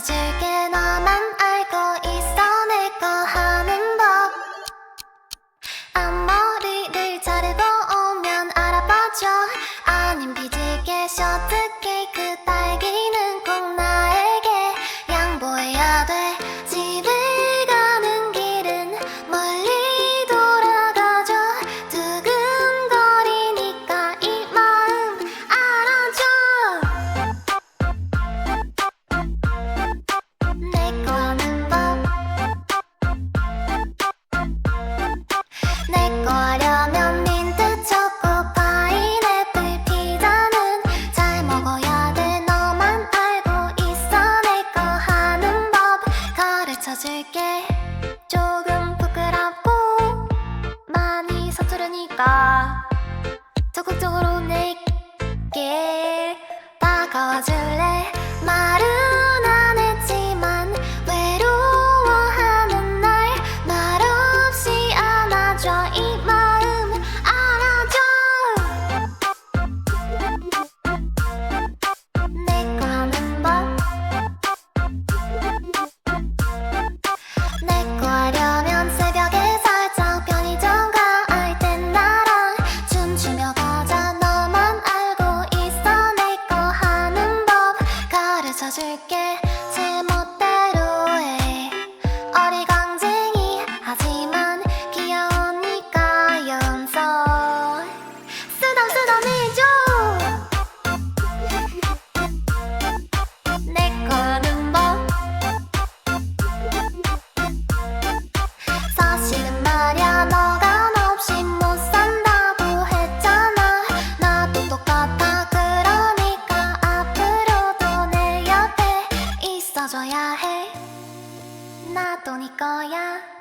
take it 맞춰줄게. 조금 부끄럽고 많이 서투르니까 적극적으로 내게 다가와줄래? 말 맞춰줄게. 제 멋대로 해. 어리가 지켜줘야 해. 나도 네 거야.